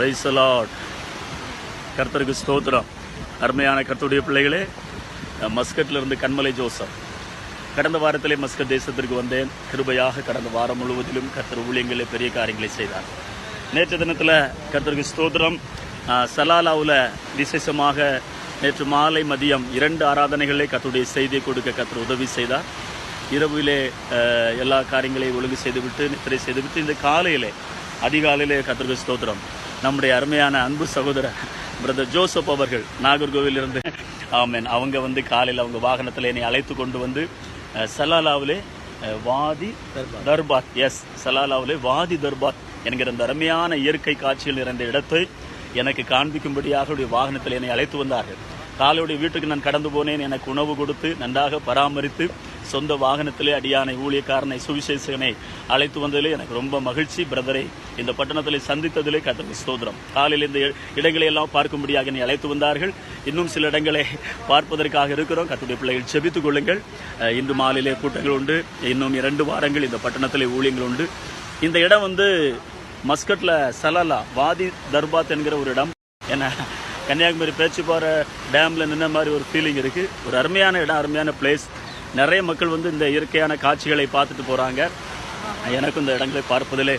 ரைசலாட் கர்த்தருக்கு ஸ்தோத்திரம். அருமையான கர்த்தருடைய பிள்ளைகளே மஸ்கட்டில் இருந்து கண்மலை ஜோசப். கடந்த வாரத்திலே மஸ்கட் தேசத்திற்கு வந்தேன். கிருபையாக கடந்த வாரம் முழுவதிலும் கர்த்தர் ஊழியங்களே பெரிய காரியங்களை செய்தார். நேற்று தினத்தில் கர்த்தருக்கு ஸ்தோத்திரம். சலாலாவில் விசேஷமாக நேற்று மாலை மதியம் இரண்டு ஆராதனைகளே கர்த்தருடைய செய்தியை கொடுக்க கர்த்தர் உதவி செய்தார். இரவிலே எல்லா காரியங்களையும் ஒழுங்கு செய்துவிட்டு நித்திரை செய்துவிட்டு இந்த காலையிலே அதிகாலையிலே கர்த்தருக்கு ஸ்தோத்திரம். நம்முடைய அருமையான அன்பு சகோதரர் பிரதர் ஜோசப் அவர்கள் நாகர்கோவில் இருந்து ஆமென். அவங்க வந்து காலையில் அவங்க வாகனத்தில் என்னை அழைத்து கொண்டு வந்து சலாலாவிலே வாதி தர்பார். எஸ் சலாலாவிலே வாதி தர்பார் என்கிற அந்த அருமையான இயற்கை காட்சிகள் நிறைந்த இடத்தை எனக்கு காண்பிக்கும்படியாக வாகனத்தில் என்னை அழைத்து வந்தார்கள். காலையுடைய வீட்டுக்கு நான் கடந்து போனேன். எனக்கு உணவு கொடுத்து நன்றாக பராமரித்து சொந்த வாகனத்திலே அடியானை ஊழியக்காரனை சுவிசேஷகனை அழைத்து வந்ததிலே எனக்கு ரொம்ப மகிழ்ச்சி பிரதரை. இந்த பட்டணத்திலே சந்தித்ததிலே கத்தருக்கு ஸ்தோத்திரம். காலையில் இந்த இடங்களை எல்லாம் பார்க்கும்படியாக என்னை அழைத்து வந்தார்கள். இன்னும் சில இடங்களை பார்ப்பதற்காக இருக்கிறோம். கத்துடைய பிள்ளைகள் செபித்துக் கொள்ளுங்கள். இன்று மாலையிலே கூட்டங்கள் உண்டு. இன்னும் இரண்டு வாரங்கள் இந்த பட்டணத்திலே ஊழியங்கள் உண்டு. இந்த இடம் வந்து மஸ்கட்ல சலலா வாதி தர்பாத் என்கிற ஒரு இடம். என்ன கன்னியாகுமரி பேச்சுப்பாறை டேமில் நின்ன மாதிரி ஒரு ஃபீலிங் இருக்குது ஒரு அருமையான இடம் அருமையான பிளேஸ் நிறைய மக்கள் வந்து இந்த இயற்கையான காட்சிகளை பார்த்துட்டு போறாங்க. எனக்கும் இந்த இடங்களை பார்ப்பதிலே